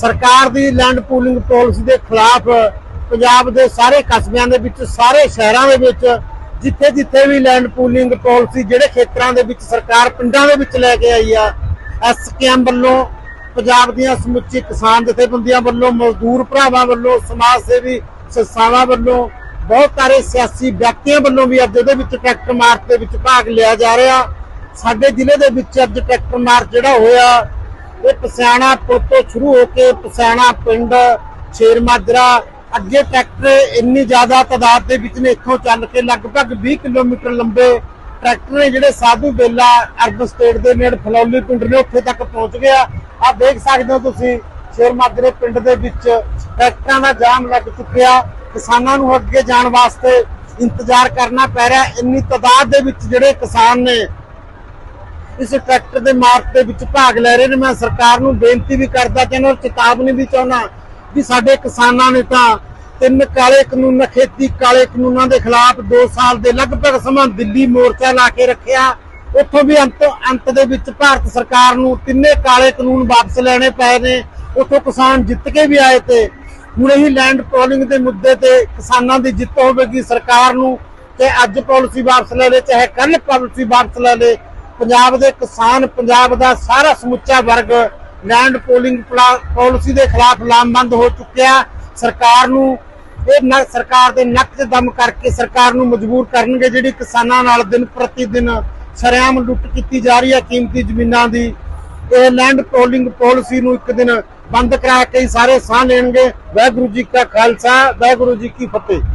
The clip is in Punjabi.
ਸਰਕਾਰ ਦੀ ਲੈਂਡ ਪੂਲਿੰਗ ਪਾਲਿਸੀ ਦੇ ਖਿਲਾਫ ਪੰਜਾਬ ਦੇ ਸਾਰੇ ਕਸਬਿਆਂ ਦੇ ਵਿੱਚ, ਸਾਰੇ ਸ਼ਹਿਰਾਂ ਦੇ ਵਿੱਚ, ਜਿੱਥੇ ਜਿੱਥੇ ਵੀ ਲੈਂਡ ਪੂਲਿੰਗ ਪਾਲਿਸੀ ਜਿਹੜੇ ਖੇਤਰਾਂ ਦੇ ਵਿੱਚ ਸਰਕਾਰ ਪਿੰਡਾਂ ਦੇ ਵਿੱਚ ਲੈ ਕੇ ਆਈ ਆ ਐਸਕੇਐਮ ਵੱਲੋਂ, ਪੰਜਾਬ ਦੀਆਂ ਸਮੁੱਚੀ ਕਿਸਾਨ ਜਥੇਬੰਦੀਆਂ ਵੱਲੋਂ, ਮਜ਼ਦੂਰ ਭਰਾਵਾਂ ਵੱਲੋਂ, ਸਮਾਜ ਸੇਵੀ ਸੰਸਥਾਵਾਂ ਵੱਲੋਂ, ਬਹੁਤ ਸਾਰੇ ਸਿਆਸੀ ਵਿਅਕਤੀਆਂ ਵੱਲੋਂ ਵੀ ਅੱਜ ਉਹਦੇ ਵਿੱਚ ਟਰੈਕਟਰ ਮਾਰਚ ਦੇ ਵਿੱਚ ਭਾਗ ਲਿਆ ਜਾ ਰਿਹਾ। ਸਾਡੇ ਜ਼ਿਲ੍ਹੇ ਦੇ ਵਿੱਚ ਅੱਜ ਟਰੈਕਟਰ ਮਾਰਚ ਜਿਹੜਾ ਹੋਇਆ ਇਹ ਪਸਿਆਣਾ ਪੁਲ ਤੋਂ ਸ਼ੁਰੂ ਹੋ ਕੇ ਪਸਿਆਣਾ ਪਿੰਡ, ਸ਼ੇਰ ਅੱਗੇ ਟਰੈਕਟਰ ਇੰਨੀ ਜ਼ਿਆਦਾ ਤਾਦਾਦ ਦੇ ਵਿੱਚ ਨੇ ਇੱਥੋਂ ਚੱਲ ਕੇ ਲਗਭਗ 20 ਕਿਲੋਮੀਟਰ ਲੰਬੇ ਟਰੈਕਟਰ ਨੇ ਜਿਹੜੇ ਸਾਧੂ ਬੇਲਾ, ਅਰਬਨ ਸਟੇਟ ਦੇ ਨੇੜੇ ਫਲੌਲੀ ਪਿੰਡ ਨੇ, ਉੱਥੇ ਤੱਕ ਪਹੁੰਚ ਗਿਆ ਆ। ਦੇਖ ਸਕਦੇ ਹੋ ਤੁਸੀਂ, ਸ਼ੇਰ ਮਾਜਰੇ ਪਿੰਡ ਦੇ ਵਿੱਚ ਟਰੈਕਟਰਾਂ ਦਾ ਜਾਮ ਲੱਗ ਚੁੱਕਿਆ। ਕਿਸਾਨਾਂ ਨੂੰ ਅੱਗੇ ਜਾਣ ਵਾਸਤੇ ਇੰਤਜ਼ਾਰ ਕਰਨਾ ਪੈ ਰਿਹਾ। ਇੰਨੀ ਤਾਦਾਦ ਦੇ ਵਿੱਚ ਜਿਹੜੇ ਕਿਸਾਨ ਨੇ ਇਸ ਟਰੈਕਟਰ ਦੇ ਮਾਰਚ ਦੇ ਵਿੱਚ ਭਾਗ ਲੈ ਰਹੇ ਨੇ, ਮੈਂ ਸਰਕਾਰ ਨੂੰ ਬੇਨਤੀ ਵੀ ਕਰਦਾ ਚਾਹੁੰਦਾ ਚੇਤਾਵਨੀ ਵੀ ਚਾਹੁੰਦਾ ਵੀ ਸਾਡੇ ਕਿਸਾਨਾਂ ਨੇ ਤਾਂ ਤਿੰਨ ਕਾਲੇ ਕਾਨੂੰਨ, ਖੇਤੀ ਕਾਲੇ ਕਾਨੂੰਨਾਂ ਦੇ ਖਿਲਾਫ 2 ਸਾਲ ਦੇ ਲਗਭਗ ਸਮਾਂ ਦਿੱਲੀ ਮੋਰਚਾ ਲਾ ਕੇ ਰੱਖਿਆ। ਉੱਥੋਂ ਵੀ ਅੰਤ ਅੰਤ ਦੇ ਵਿੱਚ ਭਾਰਤ ਸਰਕਾਰ ਨੂੰ ਤਿੰਨੇ ਕਾਲੇ ਕਾਨੂੰਨ ਵਾਪਸ ਲੈਣੇ ਪਏ ਨੇ। ਉੱਥੋਂ ਕਿਸਾਨ ਜਿੱਤ ਕੇ ਵੀ ਆਏ ਤੇ ਹੁਣ ਹੀ ਲੈਂਡ ਪੋਲਿੰਗ ਦੇ ਮੁੱਦੇ ਤੇ ਕਿਸਾਨਾਂ ਦੀ ਜਿੱਤ ਹੋਵੇਗੀ ਸਰਕਾਰ ਨੂੰ, ਤੇ ਅੱਜ ਪਾਲਿਸੀ ਵਾਪਸ ਲੈ ਲੈ, ਚਾਹੇ ਕੱਲ ਪਾਲਿਸੀ ਵਾਪਸ ਲੈ ਲੈ। ਪੰਜਾਬ ਦੇ ਕਿਸਾਨ, ਪੰਜਾਬ ਦਾ ਸਾਰਾ ਸਮੁੱਚਾ ਵਰਗ ਲੈਂਡ ਪੋਲਿੰਗ ਪਾਲਿਸੀ ਦੇ ਖਿਲਾਫ ਲਾਮਬੰਦ ਹੋ ਚੁੱਕਿਆ। ਸਰਕਾਰ ਨੂੰ ਇਹ ਨਾ, ਸਰਕਾਰ ਦੇ ਨੱਕ 'ਚ ਦਮ ਕਰਕੇ ਸਰਕਾਰ ਨੂੰ ਮਜਬੂਰ ਕਰਨਗੇ ਜਿਹੜੀ ਕਿਸਾਨਾਂ ਨਾਲ ਦਿਨ ਪ੍ਰਤੀ ਦਿਨ ਸ਼ਰੇਆਮ ਲੁੱਟ ਕੀਤੀ ਜਾ ਰਹੀ ਹੈ ਕੀਮਤੀ ਜ਼ਮੀਨਾਂ ਦੀ। ਇਹ ਲੈਂਡ ਪੋਲਿੰਗ ਪਾਲਿਸੀ ਨੂੰ ਇੱਕ ਦਿਨ ਬੰਦ ਕਰਾ ਕੇ ਸਾਰੇ ਸਾਹ ਲੈਣਗੇ। ਵਾਹਿਗੁਰੂ ਜੀ ਕਾ ਖਾਲਸਾ, ਵਾਹਿਗੁਰੂ ਜੀ ਕੀ ਫਤਿਹ।